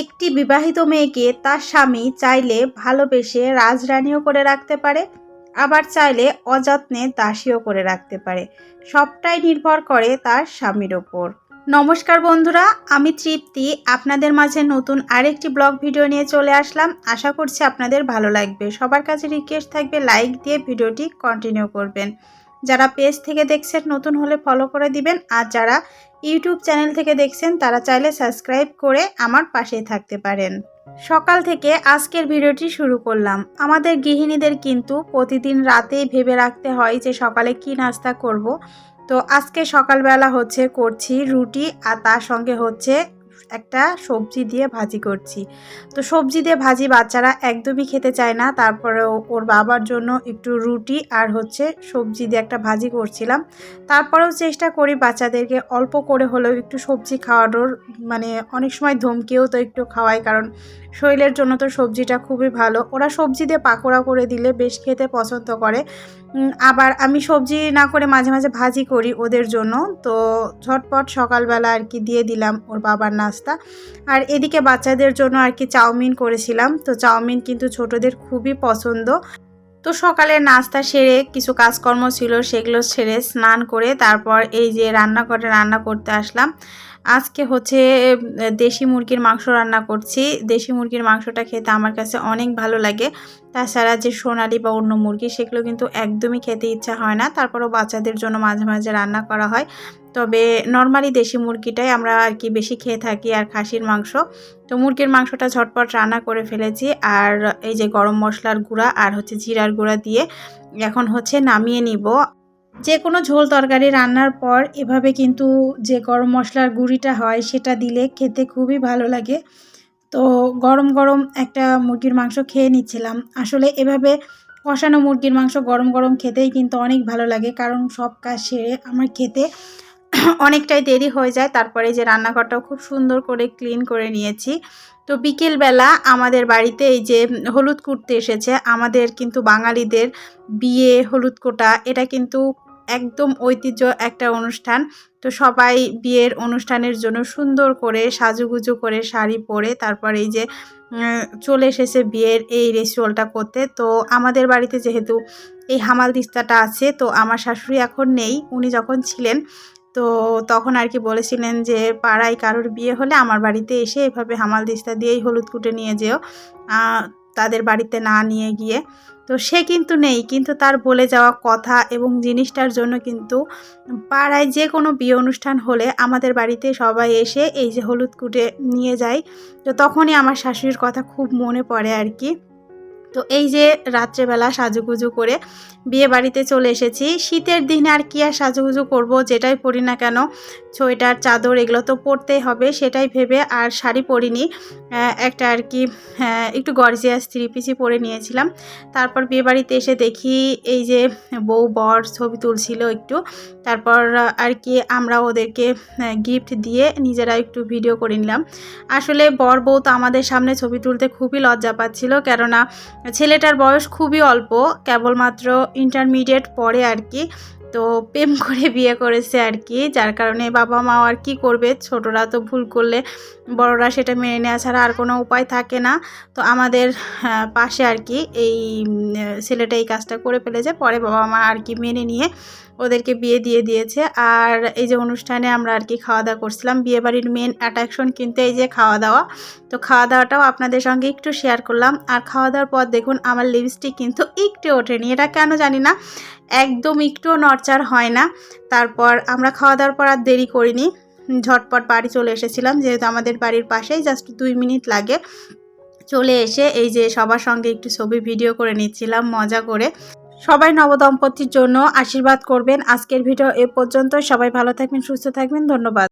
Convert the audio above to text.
একটি বিবাহিত মেয়েকে তার স্বামী চাইলে ভালোবেসে রাজরানীও করে রাখতে পারে, আবার চাইলে অযত্নে দাসীও করে রাখতে পারে। সবটাই নির্ভর করে তার স্বামীর ওপর। নমস্কার বন্ধুরা, আমি তৃপ্তি। আপনাদের মাঝে নতুন আরেকটি ব্লগ ভিডিও নিয়ে চলে আসলাম। আশা করছি আপনাদের ভালো লাগবে। সবার কাছে রিকোয়েস্ট থাকবে লাইক দিয়ে ভিডিওটি কন্টিনিউ করবেন। যারা পেজ থেকে দেখছেন, নতুন হলে ফলো করে দিবেন। আর যারা ইউটিউব চ্যানেল থেকে দেখছেন, তারা চাইলে সাবস্ক্রাইব করে আমার পাশেই থাকতে পারেন। সকাল থেকে আজকের ভিডিওটি শুরু করলাম। আমাদের গৃহিণীদের কিন্তু প্রতিদিন রাতেই ভেবে রাখতে হয় যে সকালে কি নাস্তা করব। তো আজকে সকালবেলা হচ্ছে করছি রুটি আর তার সঙ্গে হচ্ছে একটা সবজি দিয়ে ভাজি করছি। তো সবজি দিয়ে ভাজি বাচ্চারা একদমই খেতে চায় না। তারপরে ওর বাবার জন্য একটু রুটি আর হচ্ছে সবজি দিয়ে একটা ভাজি করছিলাম। তারপরেও চেষ্টা করি বাচ্চাদেরকে অল্প করে হলেও একটু সবজি খাওয়ানোর। মানে অনেক সময় ধমকেও তো একটু খাওয়াই কারণ শরীরের জন্য তো সবজিটা খুবই ভালো। ওরা সবজি দিয়ে পাকোড়া করে দিলে বেশ খেতে পছন্দ করে। আবার আমি সবজি না করে মাঝে মাঝে ভাজি করি ওদের জন্য। তো ঝটপট সকালবেলা আর কি দিয়ে দিলাম ওর বাবার নাস্তা। আর এদিকে বাচ্চাদের জন্য আর কি চাউমিন করেছিলাম। তো চাউমিন কিন্তু ছোটদের খুবই পছন্দ। তো সকালে নাস্তা সেরে কিছু কাজকর্ম ছিল, সেগুলো সেরে স্নান করে তারপর এই যে রান্নাঘরে রান্না করতে আসলাম। আজকে হচ্ছে দেশি মুরগির মাংস রান্না করছি। দেশি মুরগির মাংসটা খেতে আমার কাছে অনেক ভালো লাগে। তাছাড়া যে সোনালি বা অন্য মুরগি, সেগুলো কিন্তু একদমই খেতে ইচ্ছা হয় না। তারপরেও বাচ্চাদের জন্য মাঝে মাঝে রান্না করা হয়। তবে নর্মালি দেশি মুরগিটাই আমরা আর কি বেশি খেয়ে থাকি, আর খাসির মাংস। তো মুরগির মাংসটা ঝটপট রান্না করে ফেলেছি। আর এই যে গরম মশলার গুঁড়া আর হচ্ছে জিরার গুঁড়া দিয়ে এখন হচ্ছে নামিয়ে নিব। যে কোনো ঝোল তরকারি রান্নার পর এভাবে কিন্তু যে গরম মশলার গুঁড়িটা হয় সেটা দিলে খেতে খুবই ভালো লাগে। তো গরম গরম একটা মুরগির মাংস খেয়ে নিচ্ছিলাম। আসলে এভাবে কষানো মুরগির মাংস গরম গরম খেতেই কিন্তু অনেক ভালো লাগে, কারণ সব কাজ সেরে আমার খেতে অনেকটাই দেরি হয়ে যায়। তারপরে যে রান্নাঘরটাও খুব সুন্দর করে ক্লিন করে নিয়েছি। তো বিকেলবেলা আমাদের বাড়িতে এই যে হলুদ কুটতে এসেছে, আমাদের কিন্তু বাঙালিদের বিয়ে, হলুদ কোটা, এটা কিন্তু একদম ঐতিহ্য একটা অনুষ্ঠান। তো সবাই বিয়ের অনুষ্ঠানের জন্য সুন্দর করে সাজুগুজু করে শাড়ি পরে তারপর এই যে চলে এসেছে বিয়ের এই রেচুয়ালটা করতে। তো আমাদের বাড়িতে যেহেতু এই হামাল দিস্তাটা আছে, তো আমার শাশুড়ি এখন নেই। উনি যখন ছিলেন, তো তখন আর কি বলেছিলেন যে, পাড়ায় কারোর বিয়ে হলে আমার বাড়িতে এসে এভাবে হামাল দিস্তা দিয়েই হলুদ কুটে নিয়ে যেও। তাদের বাড়িতে না নিয়ে গিয়ে। তো সে কিন্তু নেই, কিন্তু তার বলে যাওয়া কথা এবং জিনিসটার জন্য কিন্তু পাড়ায় যে কোনো বিয়ে অনুষ্ঠান হলে আমাদের বাড়িতে সবাই এসে এই যে হলুদ কুটে নিয়ে যায়। তো তখনই আমার শাশুড়ির কথা খুব মনে পড়ে আর কি। তো এই যে রাত্রেবেলা সাজুগুজু করে বিয়ে বাড়িতে চলে এসেছি। শীতের দিনে আর কি আর সাজুগুজু করব যেটাই পরি না কেন, সোয়েটার, চাদর এগুলো তো পরতেই হবে সেটাই ভেবে আর শাড়ি পরিনি। একটা আর কি একটু গর্জিয়াস থ্রি পিসি পরে নিয়েছিলাম। তারপর বিয়ে বাড়িতে এসে দেখি এই যে বউ বর ছবি তুলছিল একটু। তারপর আর কি আমরা ওদেরকে গিফট দিয়ে নিজেরা একটু ভিডিও করে নিলাম। আসলে বর বউ তো আমাদের সামনে ছবি তুলতে খুবই লজ্জা পাচ্ছিল, কেননা ছেলেটার বয়স খুবই অল্প, কেবলমাত্র ইন্টারমিডিয়েট পড়ে আর কি। তো প্রেম করে বিয়ে করেছে আর কি যার কারণে বাবা মাও আর কি করবে ছোটরা তো ভুল করলে বড়রা সেটা মেনে নেওয়া ছাড়া আর কোনো উপায় থাকে না। তো আমাদের আহ, পাশে আর কি এই ছেলেটা এই কাজটা করে ফেলেছে পরে বাবা মা আর কি মেনে নিয়ে ওদেরকে বিয়ে দিয়ে দিয়েছে। আর এই যে অনুষ্ঠানে আমরা আর কি খাওয়া দাওয়া করছিলাম বিয়ে বাড়ির মেন অ্যাট্রাকশন কিন্তু এই যে খাওয়া দাওয়া তো খাওয়া দাওয়াটাও আপনাদের সঙ্গে একটু শেয়ার করলাম। আর খাওয়া দাওয়ার পর দেখুন আমার লিপস্টিক কিন্তু একটু ওঠেনি এটা কেন জানি না একদম একটুও নড়চার হয় না। তারপর আমরা খাওয়া দাওয়ার পর আর দেরি করিনি। ঝটপট বাড়ি চলে এসেছিলাম, যেহেতু আমাদের বাড়ির পাশেই জাস্ট দুই মিনিট লাগে। চলে এসে এই যে সবার সঙ্গে একটু ছবি ভিডিও করে নিচ্ছিলাম, মজা করে। সবাই নবদম্পতির জন্য আশীর্বাদ করবেন। আজকের ভিডিও এ পর্যন্ত সবাই ভালো থাকবেন, সুস্থ থাকবেন। ধন্যবাদ।